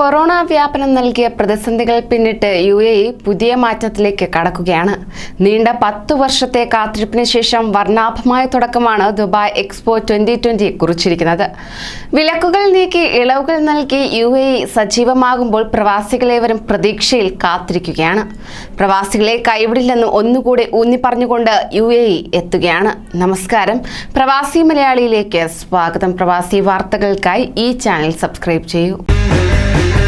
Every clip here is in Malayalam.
കൊറോണ വ്യാപനം നൽകിയ പ്രതിസന്ധികൾ പിന്നിട്ട് യു എ ഇ പുതിയ മാറ്റത്തിലേക്ക് കടക്കുകയാണ്. നീണ്ട പത്തു വർഷത്തെ കാത്തിരിപ്പിന് ശേഷം വർണാഭമായ തുടക്കമാണ് ദുബായ് എക്സ്പോ ട്വന്റി ട്വന്റി കുറിച്ചിരിക്കുന്നത്. വിലക്കുകൾ നീക്കി ഇളവുകൾ നൽകി യു എ ഇ സജീവമാകുമ്പോൾ പ്രവാസികളേവരും പ്രതീക്ഷയിൽ കാത്തിരിക്കുകയാണ്. പ്രവാസികളെ കൈവിടില്ലെന്ന് ഒന്നുകൂടി ഊന്നി പറഞ്ഞുകൊണ്ട് യു എ ഇ എത്തുകയാണ്. നമസ്കാരം. പ്രവാസി മലയാളിയിലേക്ക് സ്വാഗതം. പ്രവാസി വാർത്തകൾക്കായി ഈ ചാനൽ സബ്സ്ക്രൈബ് ചെയ്യൂ. Thank you.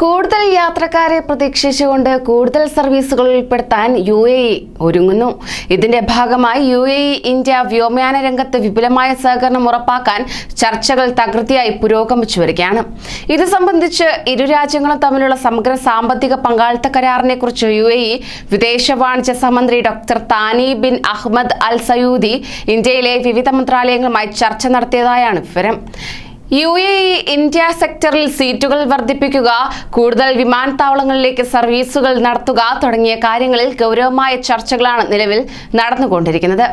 കൂടുതൽ യാത്രക്കാരെ പ്രതീക്ഷിച്ചുകൊണ്ട് കൂടുതൽ സർവീസുകൾ ഉൾപ്പെടുത്താൻ യു എ ഇ ഒരുങ്ങുന്നു. ഇതിന്റെ ഭാഗമായി യു എ ഇ ഇന്ത്യ വ്യോമയാന രംഗത്ത് വിപുലമായ സഹകരണം ഉറപ്പാക്കാൻ ചർച്ചകൾ തകൃതിയായി പുരോഗമിച്ചു വരികയാണ്. ഇത് സംബന്ധിച്ച് ഇരു രാജ്യങ്ങളും തമ്മിലുള്ള സമഗ്ര സാമ്പത്തിക പങ്കാളിത്ത കരാറിനെ കുറിച്ച് യു എ ഇ വിദേശ വാണിജ്യ സഹമന്ത്രി doctor Thani bin Ahmed Al Zeyoudi ഇന്ത്യയിലെ വിവിധ മന്ത്രാലയങ്ങളുമായി ചർച്ച നടത്തിയതായാണ് വിവരം. യു എ ഇ ഇന്ത്യ സെക്ടറിൽ സീറ്റുകൾ വർദ്ധിപ്പിക്കുക കൂടുതൽ വിമാനത്താവളങ്ങളിലേക്ക് സർവീസുകൾ നടത്തുക തുടങ്ങിയ കാര്യങ്ങളിൽ ഗൗരവമായ ചർച്ചകളാണ് നിലവിൽ നടന്നുകൊണ്ടിരിക്കുന്നത്.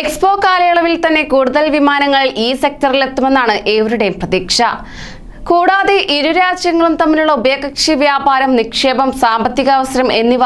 എക്സ്പോ കാലയളവിൽ തന്നെ കൂടുതൽ വിമാനങ്ങൾ ഈ സെക്ടറിൽ എത്തുമെന്നാണ് ഏവരുടെയും പ്രതീക്ഷ. കൂടാതെ ഇരു രാജ്യങ്ങളും തമ്മിലുള്ള ഉഭയകക്ഷി വ്യാപാരം നിക്ഷേപം സാമ്പത്തിക അവസരം എന്നിവ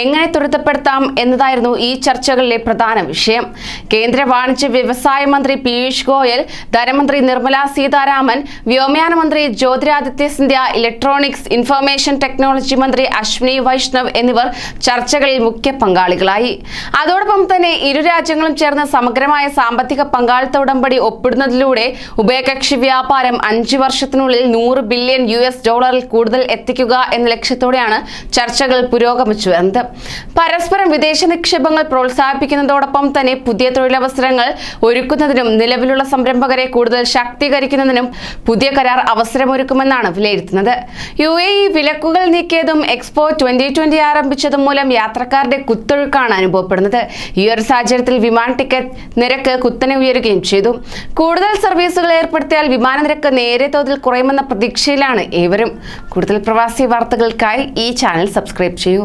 എങ്ങനെ ത്വരിതപ്പെടുത്താം എന്നതായിരുന്നു ഈ ചർച്ചകളിലെ പ്രധാന വിഷയം. കേന്ദ്ര വാണിജ്യ വ്യവസായ മന്ത്രി പീയൂഷ് ഗോയൽ ധനമന്ത്രി നിർമ്മല സീതാരാമൻ വ്യോമയാന മന്ത്രി Jyotiraditya Scindia electronics information technology മന്ത്രി അശ്വിനി വൈഷ്ണവ് എന്നിവർ ചർച്ചകളിൽ മുഖ്യ പങ്കാളികളായി. അതോടൊപ്പം തന്നെ ഇരു രാജ്യങ്ങളും ചേർന്ന് സമഗ്രമായ സാമ്പത്തിക പങ്കാളിത്ത ഉടമ്പടി ഒപ്പിടുന്നതിലൂടെ ഉഭയകക്ഷി വ്യാപാരം അഞ്ചു വർഷത്തിനുള്ളിൽ നൂറ് ബില്യൺ യു എസ് ഡോളറിൽ കൂടുതൽ എത്തിക്കുക എന്ന ലക്ഷ്യത്തോടെയാണ് ചർച്ചകൾ പുരോഗമിച്ചു വരുന്നത് പരസ്പരം വിദേശ നിക്ഷേപങ്ങൾ പ്രോത്സാഹിപ്പിക്കുന്നതോടൊപ്പം തന്നെ പുതിയ തൊഴിലവസരങ്ങൾ ഒരുക്കുന്നതിനും നിലവിലുള്ള സംരംഭകരെ കൂടുതൽ ശാക്തീകരിക്കുന്നതിനും പുതിയ കരാർ അവസരമൊരുക്കുമെന്നാണ് വിലയിരുത്തുന്നത്. യു എ ഇ വിലക്കുകൾ നീക്കിയതും എക്സ്പോ ട്വന്റി ട്വന്റി ആരംഭിച്ചതും മൂലം യാത്രക്കാരുടെ കുത്തൊഴുക്കാണ് അനുഭവപ്പെടുന്നത്. ഈ ഒരു സാഹചര്യത്തിൽ വിമാന ടിക്കറ്റ് നിരക്ക് കുത്തനെ ഉയരുകയും ചെയ്തു. കൂടുതൽ സർവീസുകൾ ഏർപ്പെടുത്തിയാൽ വിമാന നിരക്ക് നേരെ തോതിൽ കുറയുമെന്ന പ്രതീക്ഷയിലാണ് ഏവരും. കൂടുതൽ പ്രവാസി വാർത്തകൾക്കായി ഈ ചാനൽ സബ്സ്ക്രൈബ് ചെയ്യൂ.